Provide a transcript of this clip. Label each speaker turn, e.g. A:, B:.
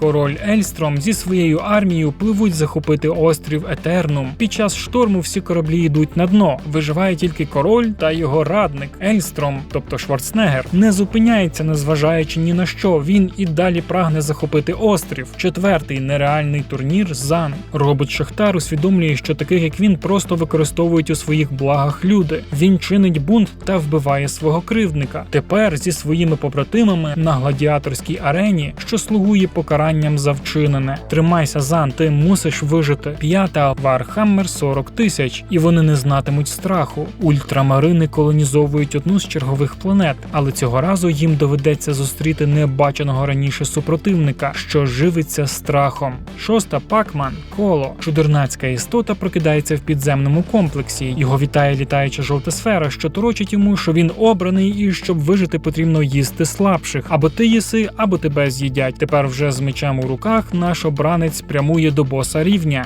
A: Король Ельстром зі своєю армією пливуть захопити острів Етернум. Під час шторму всі кораблі йдуть на дно. Виживає тільки король та його радник Ельстром, тобто Шварценеггер, не зупиняється, незважаючи ні на що. Він і далі прагне захопити острів. Четвертий нереальний турнір Зан. Робот Шахтар усвідомлює, що таких як він просто використовують у своїх благах люди. Він чинить бунт та вбиває свого кривдника. Тепер зі своїми побратимами на гладіаторській арені, що слугує покаранням за вчинене. Тримайся, Зан, ти мусиш вижити. П'ята Вархаммер 40 тисяч, і вони не знатимуть страху. Ультрамарини колонізовують одну з чергових планет, але цього разу їм доведеться зустріти небаченого раніше супротивника, що живиться страхом. Шоста Пакман коло. Чудернацька істота прокидається в підземному комплексі. Його вітає літаюча жовта сфера, що торочить йому, що він обраний, і щоб вижити, потрібно їсти слабших. Або ти їси, або тебе з'їдять. Тепер вже з мечем у руках наш обранець прямує до боса рівня.